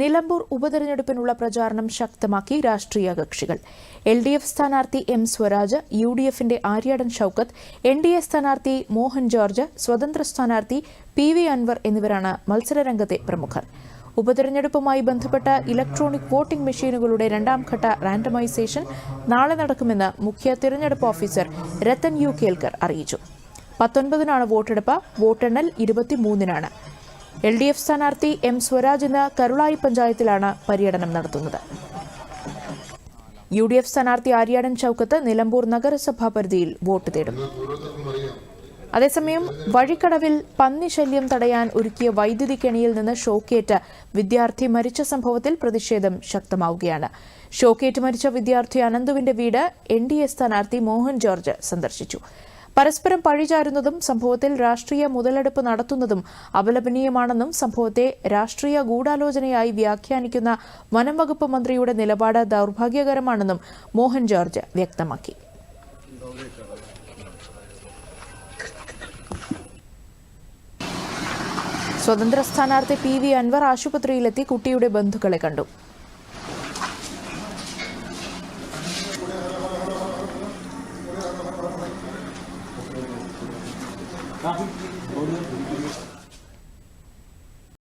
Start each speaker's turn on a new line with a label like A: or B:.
A: നിലമ്പൂർ ഉപതെരഞ്ഞെടുപ്പിനുള്ള പ്രചാരണം ശക്തമാക്കി രാഷ്ട്രീയ കക്ഷികൾ. എൽ ഡി എഫ് സ്ഥാനാർത്ഥി എം സ്വരാജ് യു ഡി എഫിന്റെ Aryadan Shoukath N D A സ്ഥാനാർത്ഥി മോഹൻ ജോർജ് സ്വതന്ത്ര സ്ഥാനാർത്ഥി പി വി അൻവർ എന്നിവരാണ് മത്സരരംഗത്തെ പ്രമുഖർ. ഉപതെരഞ്ഞെടുപ്പുമായി ബന്ധപ്പെട്ട ഇലക്ട്രോണിക് വോട്ടിംഗ് മെഷീനുകളുടെ രണ്ടാം ഘട്ട റാൻഡമൈസേഷൻ നാളെ നടക്കുമെന്ന് മുഖ്യ തിരഞ്ഞെടുപ്പ് ഓഫീസർ രത്തൻ യു കേൽക്കർ അറിയിച്ചു. പത്തൊൻപതിനാണ് വോട്ടെടുപ്പ് വോട്ടെണ്ണൽ ഇരുപത്തിമൂന്നിനാണ്. എൽ ഡി എഫ് സ്ഥാനാർത്ഥി എം സ്വരാജ് ഇന്ന് കരുളായി പഞ്ചായത്തിലാണ് പര്യടനം നടത്തുന്നത്. യു ഡി എഫ് സ്ഥാനാർത്ഥി ആര്യാടൻ ചൌക്കത്ത് നിലമ്പൂർ നഗരസഭാ പരിധിയിൽ വോട്ട് തേടും. അതേസമയം വഴിക്കടവിൽ പന്നി ശല്യം തടയാൻ ഒരുക്കിയ വൈദ്യുതി കെണിയിൽ നിന്ന് ഷോക്കേറ്റ് വിദ്യാർത്ഥി മരിച്ച സംഭവത്തിൽ പ്രതിഷേധം ശക്തമാവുകയാണ്. ഷോക്കേറ്റ് മരിച്ച വിദ്യാർത്ഥി അനന്തുവിന്റെ വീട് എൻ ഡി എ സ്ഥാനാർത്ഥി മോഹൻ ജോർജ് സന്ദർശിച്ചു. പരസ്പരം പഴിചാരുന്നതും സംഭവത്തിൽ രാഷ്ട്രീയ മുതലെടുപ്പ് നടത്തുന്നതും അപലപനീയമാണെന്നും സംഭവത്തെ രാഷ്ട്രീയ ഗൂഢാലോചനയായി വ്യാഖ്യാനിക്കുന്ന വനംവകുപ്പ് മന്ത്രിയുടെ നിലപാട് ദൌർഭാഗ്യകരമാണെന്നും മോഹൻ ജോർജ് വ്യക്തമാക്കി. സ്വതന്ത്ര സ്ഥാനാർത്ഥി പി വി അൻവർ ആശുപത്രിയിലെത്തി കുട്ടിയുടെ ബന്ധുക്കളെ കണ്ടു. Bak. Orada.